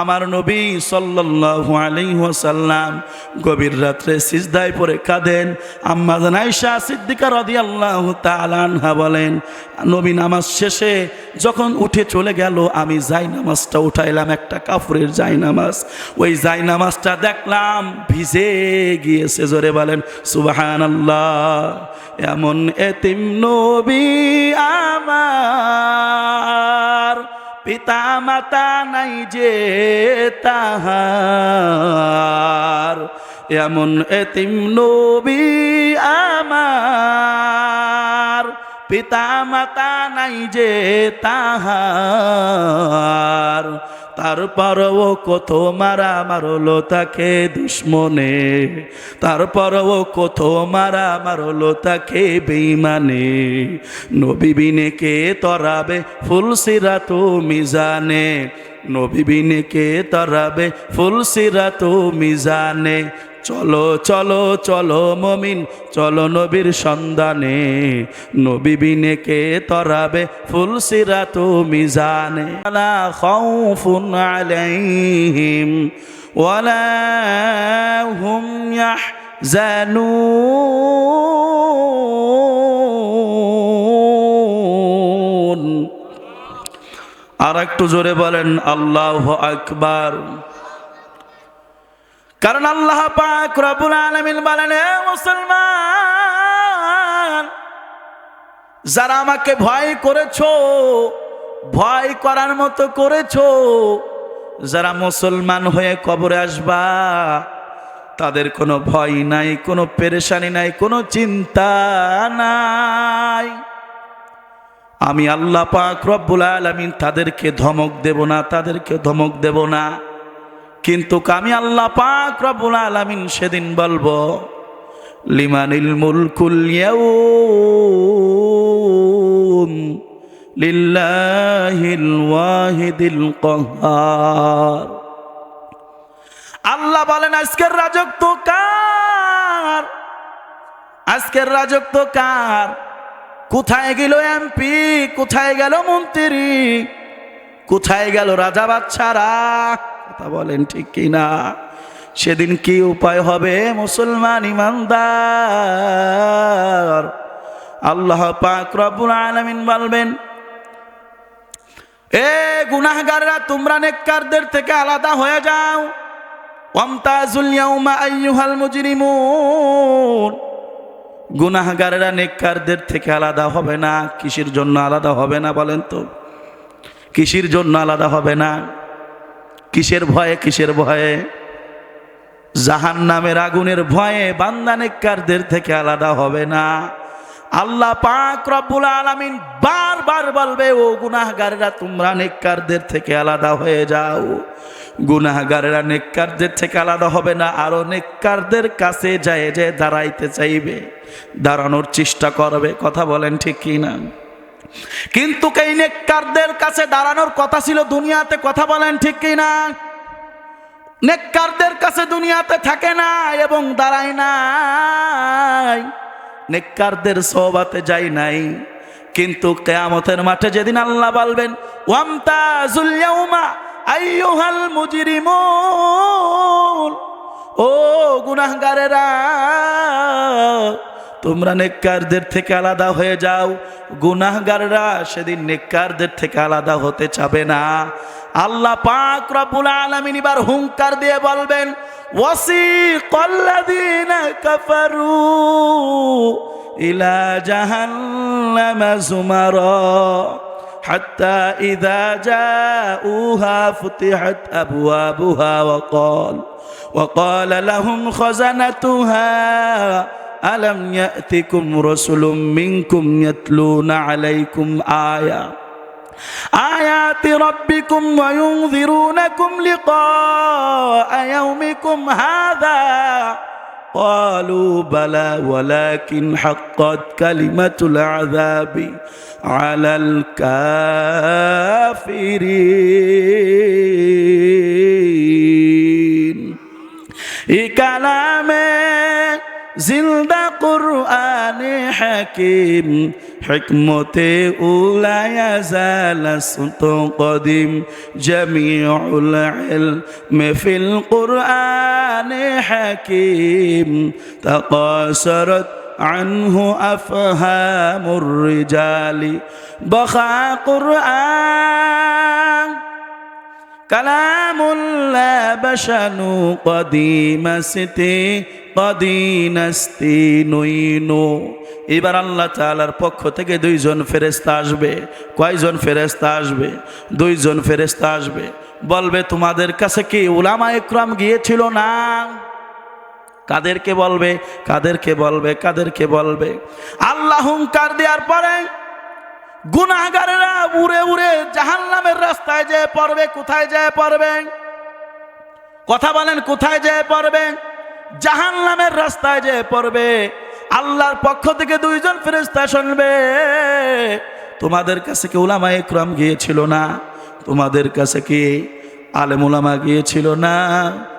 আমার নবী সাল্লাল্লাহু আলাইহি ওয়াসাল্লাম গভীর রাত্রে সিজদায় পড়ে কাঁদেন। আম্মা জান আয়েশা সিদ্দিকা রাদিয়াল্লাহু তাআলা আনহা বলেন, নবী নামাজ শেষে যখন উঠে চলে গেল, আমি যাই নামাজটা উঠাইলাম, একটা কাপড়ের যাই নামাজ ওই যাই নামাজটা দেখলাম ভিজে গিয়েছে, জোরে বলেন, সুবহানাল্লাহ, এমন এতিম নবী আমার পিতা মাতা নাই যে তাহার এমন এতিম নবী আমার। পিতা মাতা নাই যে তাহার তারপরও কত মারা মারলো তাকে দুশ্মনে। তারপরও কত মারা মারলো তাকে বেইমানে নবীবিনে কে তরাবে ফুলসিরা তো মিজানে। নবীবিনে কে তরাবে ফুলসিরা তো মিজানে। চলো চলো চলো মমিন, চলো নবীর সন্ধানে। নবীবিনে কে তরাবে ফুলসিরা তুমি জানে খাউফুন আলাইহিম হুম ইয়াহজানুন। আর একটু জোরে বলেন, আল্লাহ আকবার। কারণ আল্লাহ পাক রব্বুল আলামিন বলেন মুসলমান, যারা আমাকে ভয় করেছ, ভয় করার মতো করেছ, যারা মুসলমান হয়ে কবরে আসবা, তাদের কোনো ভয় নাই, কোনো পেরেশানি নাই, কোনো চিন্তা নাই। আমি আল্লাহ পাক রব্বুল আলামিন তাদেরকে ধমক দেব না, তাদেরকে ধমক দেব না। কিন্তু আমি আল্লাহ পাক রব্বুল আলামিন সেদিন বলব, লিমানিল মুলকুল ইয়াউম লিল্লাহিল ওয়াহিদিল কহার। আল্লাহ বলেন, আজকের রাজত্ব কার? আজকের রাজত্ব কার? কোথায় গেল এমপি? কোথায় গেল মন্ত্রী? কোথায় গেল রাজা বাচ্চারা কথা বলেন ঠিক কিনা? সেদিন কি উপায় হবে মুসলমান ইমানদার? আল্লাহ পাক রব্বুল আলামিন বলবেন, এ গুনাহগাররা, তোমরা নেককারদের থেকে আলাদা হয়ে যাও। ওয়ামতাজুল ইয়াউমা আইয়ুহাল মুজরিমুন। গুনাহগারেরা নেককারদের থেকে আলাদা হবে না। কিসের জন্য আলাদা হবে না বলেন তো? কিসের জন্য আলাদা হবে না? কিসের ভয়ে কিসের ভয়ে? জাহান নামের আগুনের ভয়ে বান্দা নেককারদের থেকে আলাদা হবে না। আল্লাহ পাক রব্বুল আলামিন বারবার বলবে, ও গুনাহগারেরা, তোমরা নেককারদের থেকে আলাদা হয়ে যাও। গুনাহগারেরা নেককারদের থেকে আলাদা হবে না, আরও নেককারদের কাছে যায় যে দাঁড়াইতে চাইবে, দাঁড়ানোর চেষ্টা করবে। কথা বলেন ঠিক কি না কিন্তু এই নেককারদের কাছে দাঁড়ানোর কথা ছিল দুনিয়াতে, কথা বলেন ঠিক কি না? নেককারদের কাছে দুনিয়াতে থাকে না এবং দাঁড়ায় নাই। নেককারদের সোবাতে যাই নাই। কিন্তু কেয়ামতের মাঠে যেদিন আল্লাহ বলবেন, ওয়ামতাজুল ইয়াউমা আইয়ুহাল মুজরিমুন। ও গুনাহগারেরা তোমরা নেককারদের থেকে আলাদা হয়ে যাও গুনাহগাররা সেদিন নেককারদের থেকে আলাদা হতে চাবে না আল্লাহ পাক রব্বুল আলামিন এবার হুঙ্কার দিয়ে বলবেন ওয়াসিকাল্লাযীনা কাফারু ইলা জাহান্নামা যুমারা حتى إذا جاءوها فتحت أبوابها وقال وقال لهم خزنتها ألم يأتكم رسل منكم يتلون عليكم آية؟ آيات ربكم وينذرونكم لقاء يومكم هذا. قالوا بلى ولكن حقت كلمة العذاب على الكافرين. إيه إكلا জিন্দা কুরআনে হাকিম حكمة أولى يزال قديم جميع العلم في القرآن حكيم تقاصرت عنه أفهام الرجال بخى قرآن كلام لا بشن قديم ستي قدين استينوينو এবার আল্লাহ তাআলার পক্ষ থেকে দুইজন ফেরেস্তা আসবে কয়জন ফেরেস্তা আসবে দুইজন ফেরেস্তা আসবে বলবে তোমাদের কাছে কি উলামা ইকরাম গিয়েছিল না কাদেরকে বলবে কাদেরকে বলবে কাদেরকে বলবে আল্লাহ হুঙ্কার দেওয়ার পরে গুনাহগারেরা উড়ে উড়ে জাহান্নামের রাস্তায় যেয়ে পড়বে, কোথায় যেয়ে পড়বে? কথা বলেন, কোথায় যেয়ে পড়বে? জাহান্নামের রাস্তায় যেয়ে পড়বে। আল্লাহর পক্ষ থেকে দুইজন ফেরেশতা শুনবে, তোমাদের কাছে কি উলামা ইকরাম গিয়েছিল না? তোমাদের কাছে কি আলেম উলামা গিয়েছিল না?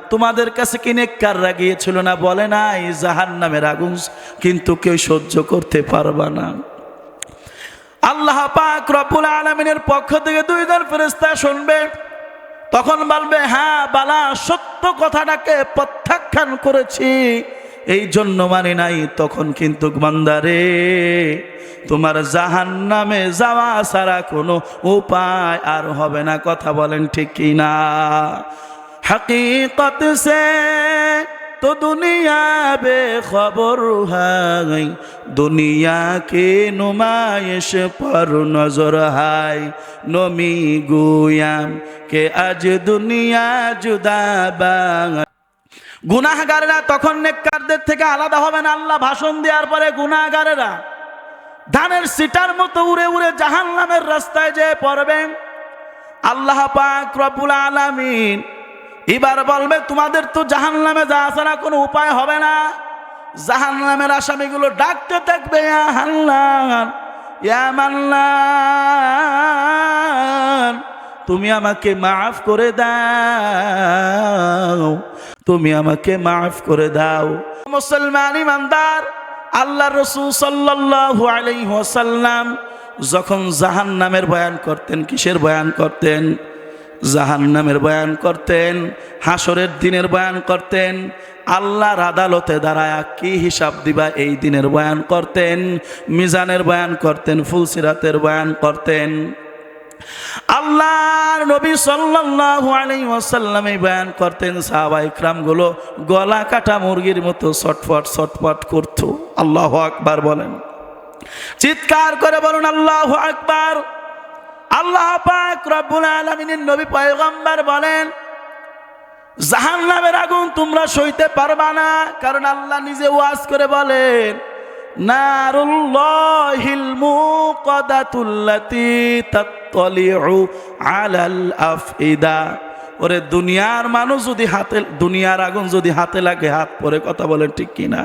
তোমাদের কাছে কি নেককাররা গিয়েছিল না? বলে নাই, জাহান্নামের আগুন কিন্তু কেউ সহ্য করতে পারবা না। আল্লাহ পাক রব্বুল আলমিনের পক্ষ থেকে দুইজন ফেরিস্তা শুনবে, তখন বলবে হ্যাঁ বালা, সত্য কথাটাকে প্রত্যাখ্যান করেছি। এই জন্য মানে নাই, তখন কিন্তু মান্দারে তোমার জাহান নামে যাওয়া ছাড়া কোনো উপায় আর হবে না। কথা বলেন ঠিক কিনা হাকিকত সে তো দুনিয়া বে খবর হাই দুনিয়া কে নুমায়েশ পর নজর হাই নমি গুয়াম কে আজ দুনিয়া জুদা বাঙা গুনাহগারেরা তখন নেককারদের থেকে আলাদা হবে না। আল্লাহ ভাষণ দেওয়ার পরে গুনাহগারেরা ধানের সিটার মতো উড়ে উড়ে জাহান্নামের রাস্তায় যেয়ে পড়বেন। আল্লাহ পাক রবুল আলামিন এবার বলবে, তোমাদের তো জাহান নামে যা ছাড়া কোনো উপায় হবে না। জাহান নামের আসামিগুলো ডাকতে থাকবে তুমি আমাকে মাফ করে দাও, তুমি আমাকে মাফ করে দাও। মুসলমান ইমানদার আল্লাহ রসুল সাল্লাল্লাহু আলাইহি ওয়াসাল্লাম যখন জাহান নামের বয়ান করতেন, কিসের বয়ান করতেন? জাহান নামের বয়ান করতেন হাসরের দিনের বয়ান করতেন, আল্লাহর আদালতে দাঁড়ায় কি হিসাব দিবা এই দিনের বয়ান করতেন, মিজানের বয়ান করতেন, ফুলসিরাতের বয়ান করতেন। আল্লাহর নবী সাল্লাল্লাহু আলাইহি ওয়াসাল্লাম বয়ান করতেন, সাহাবা ইকরামগুলো গলা কাটা মুরগির মতো ছটফট ছটফট করত। আল্লাহু আকবার বলেন। চিৎকার করে বলুন, আল্লাহু আকবার। আল্লাহ পাক রব্বুল আলামিনের নবী পয়গম্বর বলেন, জাহান্নামের আগুন তোমরা সইতে পারবা না। কারণ আল্লাহ নিজে ওয়াজ করে বলেন, নারুল্লাহিল মুকাদাতুল্লাতি তাত্তালিউ আলাল আফইদা। ওরে দুনিয়ার মানুষ যদি হাতে, দুনিয়ার আগুন যদি হাতে লাগে, হাত পরে কথা বলেন ঠিক কিনা?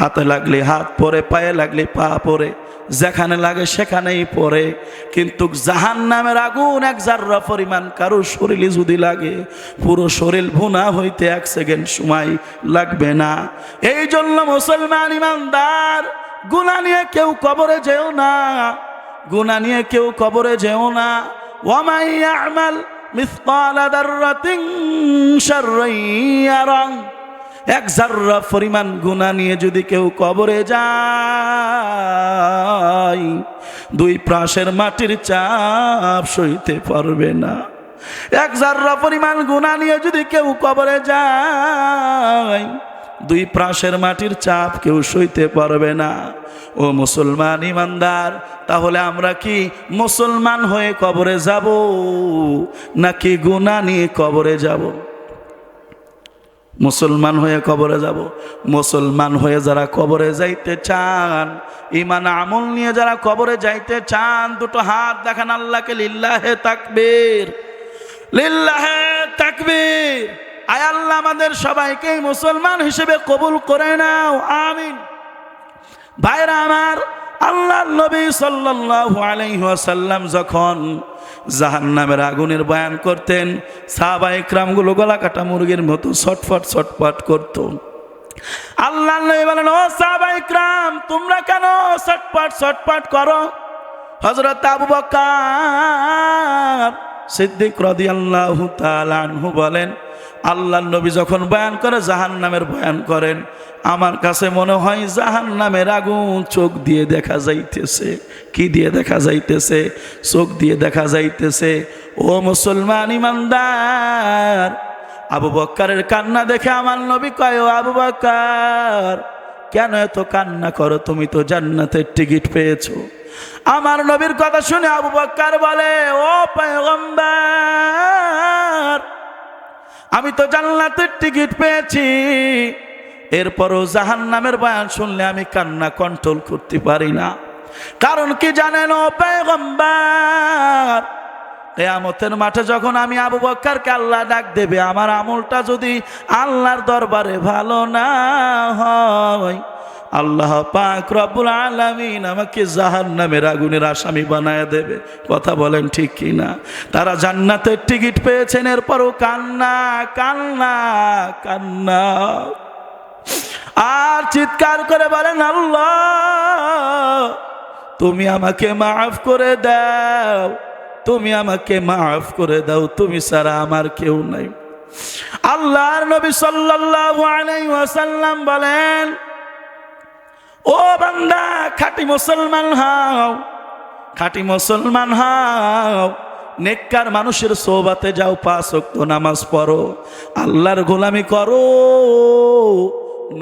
হাতে লাগলে হাত পরে, পায়ে লাগলে পা পরে। যেখানে লাগে সেখানেই পড়ে। কিন্তু জাহান নামের আগুন এক জাররা পরিমাণ, কারও শরীরে যদি লাগে, পুরো শরীর ভুনা হইতে এক সেকেন্ড সময় লাগবে না। এই জন্য মুসলমান ইমানদার গুণা নিয়ে কেউ কবরে যেও না। গুণা নিয়ে কেউ কবরে যেও না। ওয়ামাই আমাল মিসকালা দাররাতিন শাররান ইয়ারা এক জাররা পরিমাণ গুণা নিয়ে যদি কেউ কবরে যায়, দুই প্রাসের মাটির চাপ সইতে পারবে না। এক জাররা পরিমাণ গুণা নিয়ে যদি কেউ কবরে যায়, দুই প্রাসের মাটির চাপ কেউ সইতে পারবে না। ও মুসলমান ইমানদার, তাহলে আমরা কি মুসলমান হয়ে কবরে যাব, নাকি গুণা নিয়ে কবরে যাব? মুসলমান হয়ে কবরে যাব। মুসলমান হয়ে যারা কবরে যাইতে চান ইমান আমল নিয়ে যারা কবরে যাইতে চান, দুটো হাত দেখান আল্লাহকে, লিল্লাহে তাকবীর লিল্লাহে তাকবীর। আয় আল্লাহ, আমাদের সবাইকে মুসলমান হিসেবে কবুল করে নাও, আমিন। ভাইরা আমার আল্লাহ নবী সাল্লাল্লাহু আলাইহি ওয়াসাল্লাম যখন জাহান্নামের আগুনের বয়ান করতেন সাহাবা ইকরামগুলো গলা কাটা মুরগির মতো ছটফট ছটফট করত। আল্লাহ বলেন, ও সাহাবা ইকরাম, তোমরা কেন ছটফট ছটফট করো? হজরত আবু বকর সিদ্দিক রাদিয়াল্লাহু তাআলা আনহু বলেন আল্লাহ নবী যখন বয়ান করে জাহান নামের বয়ান করেন, আমার কাছে মনে হয় জাহান নামের আগুন চোখ দিয়ে দেখা যাইতেছে। কি দিয়ে দেখা যাইতেছে? চোখ দিয়ে দেখা যাইতেছে, ও মুসলমান ইমানদার, আবু বক্কারের কান্না দেখে আমার নবী কয় আবু বক্কার, কেন এত কান্না করো? তুমি তো জান্নাতের টিকিট পেয়েছ। আমার নবীর কথা শুনে আবু বক্কার বলে, ও পয়গম্বর, আমি তো জান্নাতের টিকিট পেয়েছি। এরপরও জাহান নামের বয়ান শুনলে আমি কান্না কন্ট্রোল করতে পারি না। কারণ কি জানেন, ও পয়গম্বর, কেয়ামতের মাঠে যখন আমি আবু বক্কারকে আল্লাহ ডাক দেবে, আমার আমলটা যদি আল্লাহর দরবারে ভালো না হয় আল্লাহ পাক রব্বুল আলামিন আমাকে জাহান্নামের আগুনের আসামি বানায় দেবে। কথা বলেন ঠিক কি না তারা জান্নাতের টিকিট পেয়েছেন, এরপরও কান্না কান্না কান্না। আর চিৎকার করে বলেন, আল্লাহ, তুমি আমাকে মাফ করে দাও, তুমি আমাকে মাফ করে দাও, তুমি ছাড়া আমার কেউ নাই। আল্লাহর নবী সাল্লাল্লাহু আলাইহি বলেন ও বান্দা, খাঁটি মুসলমান হও, খাঁটি মুসলমান হাও। নেককার মানুষের সোবাতে যাও, পাঁচ ওয়াক্ত নামাজ পড়ো, আল্লাহর গোলামি করো।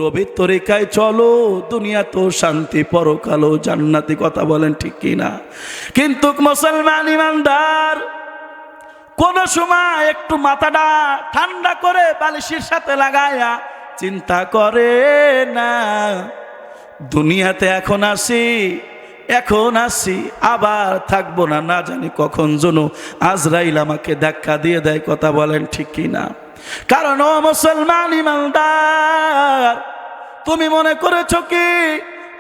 নবীর তরিকায় চলো দুনিয়া তো শান্তি পরকালো জান্নাতি কথা বলেন ঠিক কিনা? কিন্তু মুসলমান ইমানদার, কোন সময় একটু মাথাটা ঠান্ডা করে বালিশের সাথে লাগায়া চিন্তা করে না। দুনিয়াতে এখন আসি এখন আসি, আবার থাকব না না জানি কখন যেন আজরাইল আমাকে ধাক্কা দিয়ে দেয়, কথা বলেন ঠিক কিনা। কারণ ও মুসলমান ইমানদার, তুমি মনে করেছ কি?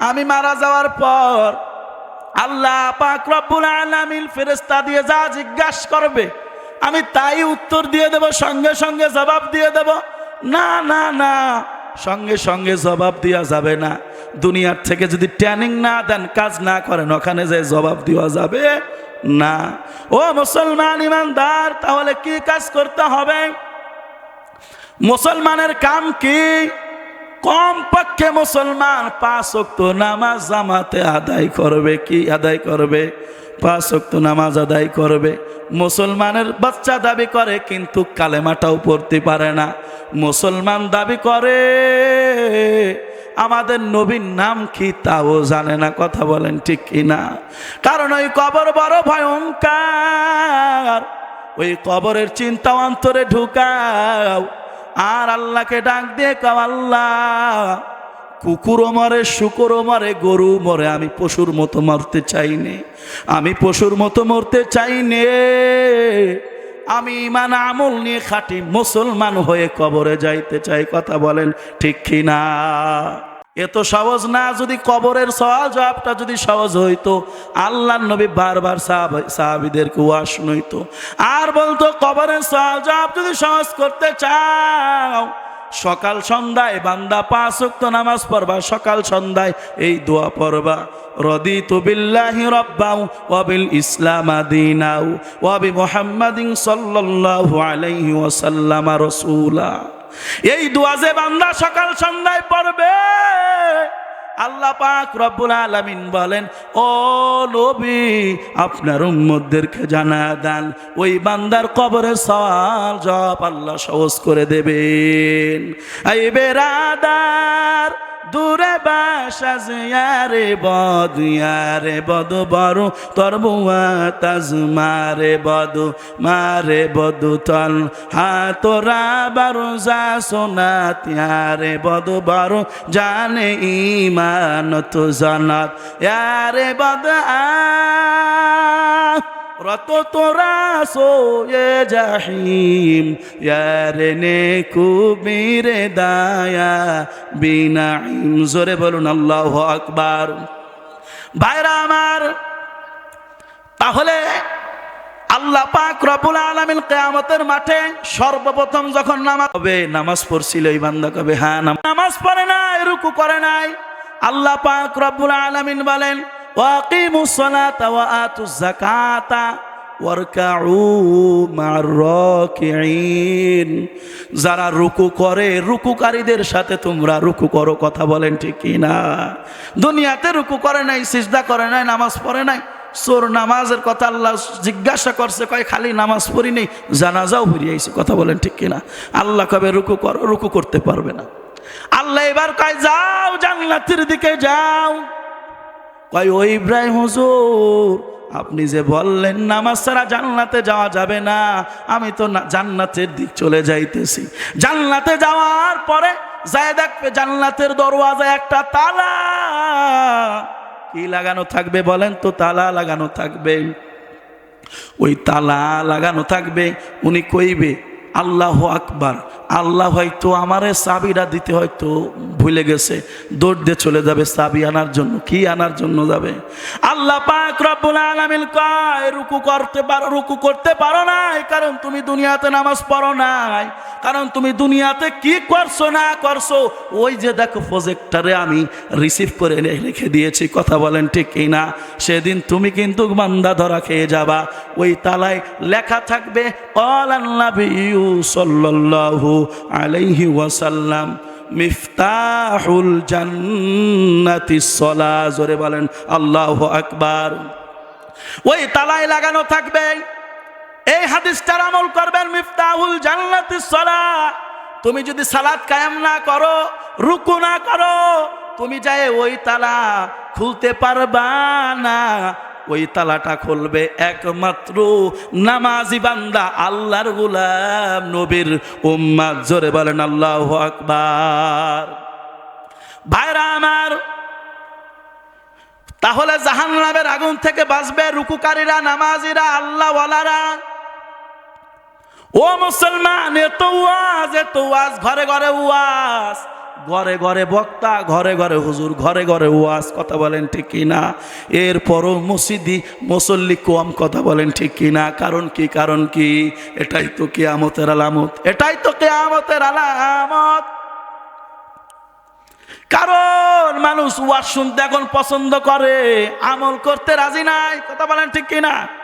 আমি মারা যাওয়ার পর আল্লাহ পাক রব্বুল আলামিন ফেরেশতা দিয়ে যা জিজ্ঞাসা করবে, আমি তাই উত্তর দিয়ে দেব, সঙ্গে সঙ্গে জবাব দিয়ে দেব, না না না, সঙ্গে সঙ্গে জবাব দেওয়া যাবে না। দুনিয়ার থেকে যদি ট্রেনিং না দেন, কাজ না করেন, ওখানে যে জবাব দেওয়া যাবে না। ও মুসলমান ইমানদার, তাহলে কি কাজ করতে হবে? মুসলমানের কাম কি? কম পক্ষে মুসলমান পাঁচ নামাজ জামাতে আদায় করবে কি আদায় করবে? পাঁচ নামাজ আদায় করবে। মুসলমানের বাচ্চা দাবি করে, কিন্তু কালেমাটাও পড়তে পারে না। মুসলমান দাবি করে আমাদের নবীর নাম কি তাও জানে না, কথা বলেন ঠিক কি না কারণ ওই কবর বড় ভয়ঙ্কর। ওই কবরের চিন্তা অন্তরে ঢুকাও। আর আল্লাহকে ডাক দিয়ে কাও, আল্লাহ, কুকুরও মরে, শুকুরও মরে গরু মরে, আমি পশুর মতো মরতে চাই নে আমি পশুর মতো মরতে চাই নে আমি ইমান আমল নিয়ে খাটি মুসলমান হয়ে কবরে যাইতে চাই, কথা বলেন ঠিক কি না এত সহজ না, যদি কবরের সহজ জবাবটা যদি সহজ হইতো আল্লাহ নবী বারবার সাহাবিদেরকে ওয়াস নইতো আর বলতো, কবরের সহজ জবাব যদি সহজ করতে চাও সকাল সন্ধ্যায় বান্দা পাঁচ উক্ত নামাজ পড়বা, সকাল সন্ধ্যায় এই দোয়া পড়বা। রদি তুবিল্লাহি রব্বাউ ওয়াবিল ইসলাম আদিনাউ ওয়াবি মুহাম্মাদিন সাল্লাল্লাহু আলাইহি ওয়াসাল্লাম রাসূলা। এই দোয়া যে বান্দা সকাল সন্ধ্যায় পড়বে আল্লাহ পাক রব্বুল আলামিন বলেন, ও নবী, আপনার উম্মতদেরকে জানা দেন। ওই বান্দার কবরে সওয়াল জবাব আল্লাহ সহজ করে দেবেন। এই বেরাদার দূরে বাসাজ ইয়ারে বদ ইয়ারে বদ বড় তোর বুয়া তাজ মারে বদ মারে বদ তল হাতরা বারো যা সোনা তিয়ারে বদ বড় জানে ইমানত, জানাত, ইয়ারে বদ আ রত তোরা সোয়ে জাহিম, ইয়ারে নে কুবিরে দায়া বিনাইম জোরে বলুন, আল্লাহ আকবার। ভাইরা আমার, তাহলে আল্লাহ পাক রব্বুল আলামিন কিয়ামতের মাঠে সর্বপ্রথম যখন নামাজ হবে নামাজ পড়ছিল এই বান্দা কবে? হ্যাঁ নামাজ পড়ে নাই, রুকু করে নাই। আল্লাহ পাক রব্বুল আলামিন বলেন যাকাতা ওয়ারকাউ মা'আর রাকিঈন। যারা রুকু করে, রুকুকারীদের সাথে তোমরা রুকু করো, কথা বলেন ঠিক না দুনিয়াতে রুকু করে নাই, সিজদা করে নাই, নামাজ পড়ে নাই। সোর নামাজের কথা আল্লাহ জিজ্ঞাসা করছে, কয় খালি নামাজ পড়ি নেই, জানাজাও ফিরিয়ে আইছে, কথা বলেন ঠিক কিনা? আল্লাহ কবে রুকু কর, রুকু করতে পারবে না। আল্লাহ এবার কয়, যাও জান্নাতের দিকে যাও। কয়, ও ইব্রাহিম হুজুর, আপনি যে বললেন নামাজ ছাড়া জান্নাতে যাওয়া যাবে না, আমি তো জান্নাতের দিক চলে যাইতেছি। জান্নাতে যাওয়ার পরে যায় দেখবে জান্নাতের দরওয়াজা একটা তালা। কি লাগানো থাকবে বলেন তো? তালা লাগানো থাকবে। ওই তালা লাগানো থাকবে, উনি কইবে আল্লাহ আকবার। আল্লাহ হয়তো আমারে চাবিটা দিতে হয়তো ভুলে গেছে, দৌড় দিয়ে চলে যাবে চাবি আনার জন্য। কি আনার জন্য যাবে? আল্লাহ পাক রব্বুল আলামিন কয়, রুকু করতে পারো, রুকু করতে পারো নাই, কারণ তুমি দুনিয়াতে নামাজ পড়ো নাই। কারণ তুমি দুনিয়াতে কি করছ, না করছ, ওই যে দেখো প্রজেক্টারে আমি রিসিভ করে রেখে দিয়েছি, কথা বলেন ঠিক কি না? সেদিন তুমি কিন্তু বান্দা ধরা খেয়ে যাবা। ওই তালায় লেখা থাকবে অলান্নাবিউ সাল্লাল্লাহু আলাইহি ওয়াসাল্লাম মিফতাহুল জান্নাতি সলা, জোরে বলেন, আল্লাহু আকবার। ওই তালায় লাগানো থাকবে। এই হাদিসটার আমল করবেন মিফতাহুল জান্নাতি সলা। তুমি যদি সালাত কায়েম না করো, রুকু না করো, তুমি যায় ওই তালা খুলতে পারবা না। ওই তালাটা খুলবে একমাত্র নামাজি বান্দা, আল্লাহর গুলাম নবীর উম্মাদ। জোরে বলেন, আল্লাহ আকবার। ভাইরা আমার, তাহলে জাহান নামের আগুন থেকে বাঁচবে রুকুকারীরা, নামাজিরা আল্লাহ ওয়ালারা ও মুসলমান, এত ওয়াজ এত ওয়াজ, ঘরে ঘরে ওয়াজ। ঘরে ঘরে বক্তা, ঘরে ঘরে হুজুর, ঘরে ঘরে ওয়াজ, কথা বলেন ঠিক কিনা? এরপরও মসজিদি মুসল্লি কম কথা বলেন ঠিক কিনা? কারণ কি কারণ কি? এটাই তো কেয়ামতের আলামত, এটাই তো কেয়ামতের আলামত। কারণ মানুষ ওয়াজ শুনতে এখন পছন্দ করে, আমল করতে রাজি নাই, কথা বলেন ঠিক কিনা?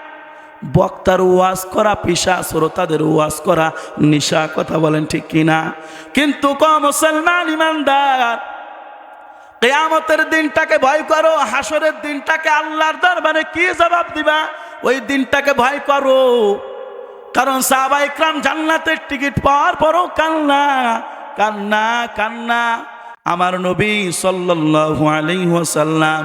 বক্তার ওয়াজ করা, পিসা শ্রোতাদের ওয়াজ করা, নিশা কথা বলেন ঠিক কিনা? কিন্তু ক মুসলমান ইমানদার, কেয়ামতের দিনটাকে ভয় করো, হাসরের দিনটাকে আল্লাহর দরবারে কি জবাব দিবা? ওই দিনটাকে ভয় করো, কারণ সাহাবা ইকরাম জান্নাতের টিকিট পাওয়ার পরও কান্না কান্না কান্না। আমার নবী সাল্লাল্লাহু আলাইহি ওয়াসাল্লাম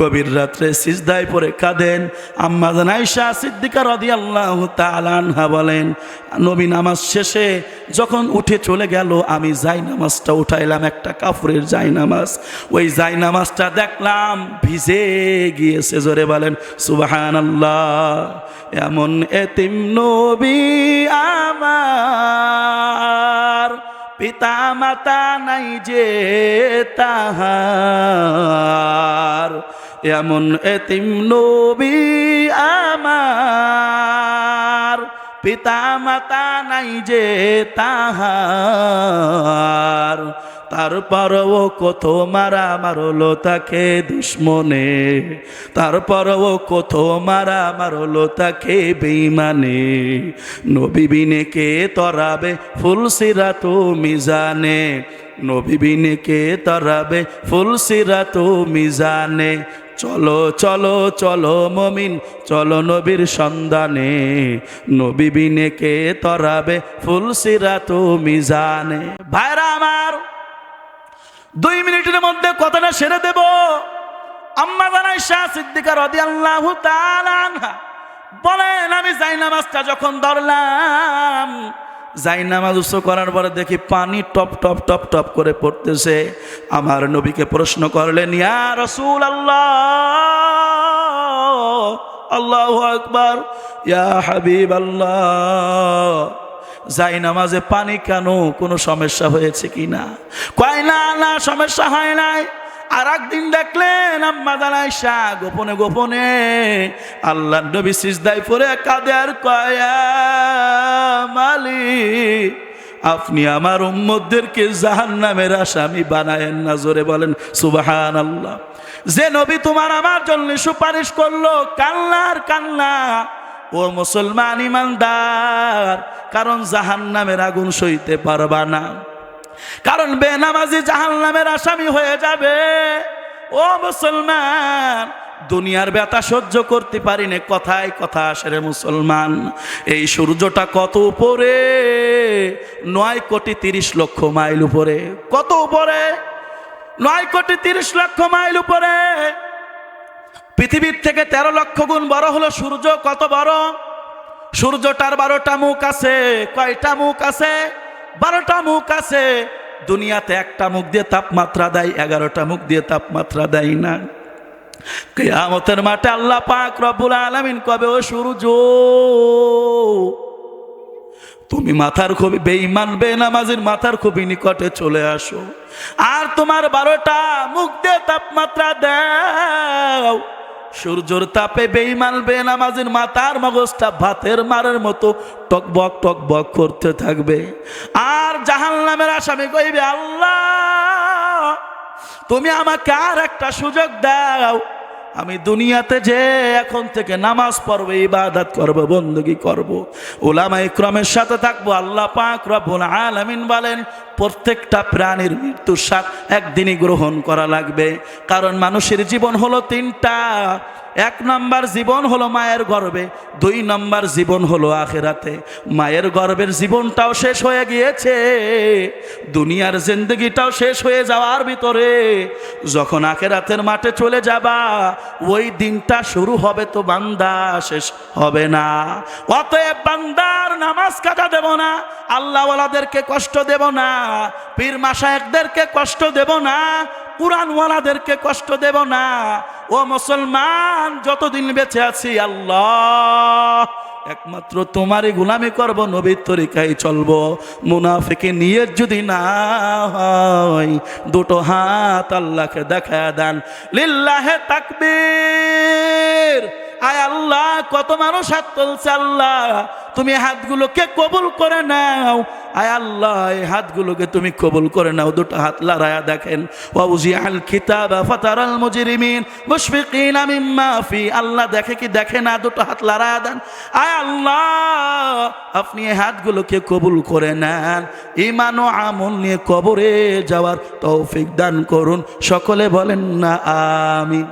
গভীর রাত্রে সিজদায় পড়ে কাঁদেন। আম্মা জান আয়েশা সিদ্দিকা রাদিয়াল্লাহু তাআলা আনহা বলেন, নবী নামাজ শেষে যখন উঠে চলে গেল, আমি যাই নামাজটা উঠাইলাম, একটা কাপড়ের যাই নামাজ ওই যাই নামাজটা দেখলাম ভিজে গিয়েছে, জোরে বলেন, সুবহানাল্লাহ, এমন এতিম নবী আমার পিতা মাতা নাই যে তাহার এমন এতিম নবী আমার। পিতা মাতা নাই যে তাহার তারপরও কত মারা মারলো তাকে দুশ্মনে। তারপরও কত মারা মারলো তাকে বেইমানে নবীবিনে কে তরাবে ফুলসিরা তো মিজানে। নবীবিনে কে তরাবে ফুলসিরা তো মিজানে। চলো চলো চলো মমিন, চলো নবীর সন্ধানে। নবীবিনে কে তরাবে ফুলসিরা তো মিজানে। ভাইরা আমার দুই মিনিটের মধ্যে কথাটা সেরে দেব। আম্মা জানাই শাহ সিদ্দিকা রদি আল্লাহ বলেন, আমি যাই নামাজটা যখন ধরলাম যাই নামাজ উৎস করার পরে দেখি পানি টপ টপ টপ টপ করে পড়তেছে। আমার নবীকে প্রশ্ন করলেন, ইয়া রসুল আল্লাহ আল্লাহ আকবার, ইয়া হাবিব আল্লাহ যাই নামাজে পানি কেন? কোনো সমস্যা হয়েছে কি না? কয়, না না, সমস্যা হয় নাই। আর একদিন দেখলেন আম্মা গোপনে গোপনে আল্লাহ নবী সিজদাই পরে কাঁদে আর কয়া মালিক, আপনি আমার উম্মদেরকে জাহান নামের আসামি বানায়েন না। জোরে বলেন সুবাহান আল্লাহ যে নবী তোমার আমার জন্য সুপারিশ করল কান্নার কান্না। ও মুসলমান ইমানদার, কারণ জাহান নামের আগুন সইতে পারবা না। কারণ বেনামাজি জাহান নামের আসামি হয়ে যাবে। ও মুসলমান, দুনিয়ার ব্যথা সহ্য করতে পারি না, কথায় কথা আসে রে মুসলমান। এই সূর্যটা কত উপরে? নয় কোটি তিরিশ লক্ষ মাইল উপরে। কত উপরে? নয় কোটি তিরিশ লক্ষ মাইল উপরে। পৃথিবীর থেকে তেরো লক্ষ গুণ বড় হলো সূর্য, কত বড়? সূর্যটার বারোটা মুখ আছে, কয়টা মুখ আছে? বারোটা মুখ আছে। দুনিয়াতে একটা মুখ দিয়ে তাপমাত্রা দেয়, এগারোটা মুখ দিয়ে তাপমাত্রা দেয় না। কেয়ামতের মাঠে আল্লাহ পাক রব্বুল আলামিন কবে, ও সূর্য? তুমি মাথার খুবই বেঈমান, বেনামাজির মাথার খুবই নিকটে চলে আসো। আর তোমার বারোটা মুখ দিয়ে তাপমাত্রা দাও। সূর্যর তাপে বেই মানবে বেনামাজির মাথার মগজটা ভাতের মারের মতো টকবক টকবক করতে থাকবে। আর জাহান নামের আসামি কইবে, আল্লাহ, তুমি আমাকে আর একটা সুযোগ দাও। আমি দুনিয়াতে যে এখন থেকে নামাজ পড়ব, ইবাদত করব, বন্দুকি করব ওলামা ইক্রমের সাথে থাকব, আল্লাহ পাক রব্বুল আলামিন বলেন, প্রত্যেকটা প্রাণীর মৃত্যুর সাথ একদিনই গ্রহণ করা লাগবে। কারণ মানুষের জীবন হলো তিনটা। এক নম্বর জীবন হলো মায়ের গর্বে, দুই নম্বর জীবন হলো আখেরাতে। মায়ের গর্বের জীবনটাও শেষ হয়ে গিয়েছে, দুনিয়ার জিন্দগিটাও শেষ হয়ে যাওয়ার ভিতরে। যখন আখেরাতের মাঠে চলে যাবা, ওই দিনটা শুরু হবে তো বান্দা, শেষ হবে না। অতএব বান্দার নামাজ কাটা দেব না, আল্লাহওয়ালাদেরকে কষ্ট দেব না, পীর মাসায়কদেরকে কষ্ট দেব না কোরআনওয়ালাদেরকে কষ্ট দেব না। ও মুসলমান, যতদিন বেঁচে আছি, আল্লাহ, একমাত্র তোমারই গুলামি করব, নবীর তরিকায় চলবো। মুনাফিকে নিয়ে যদি না হয়, দুটো হাত আল্লাহকে দেখা দেন। লিল্লাহে তাকবীর। আয় আল্লাহ, কত মানুষ হাত তুলছে আল্লাহ। তুমি হাতগুলোকে কবুল করে নাও। আয় আল্লাহ, এই হাতগুলোকে তুমি কবুল করে নাও। দুটো হাত লড়ায়া দেখেন। ওয়াউজি আল কিতাব ফাতারাল মুজরিমিন মুশফিকিন মিম্মা মাফি আল্লাহ দেখে কি দেখে না? দুটো হাত লড়ায়া দেন। আয় আল্লাহ, আপনি এই হাতগুলোকে কবুল করে নেন। ইমান ও আমল নিয়ে কবরে যাওয়ার তৌফিক দান করুন। সকলে বলেন না, আমিন।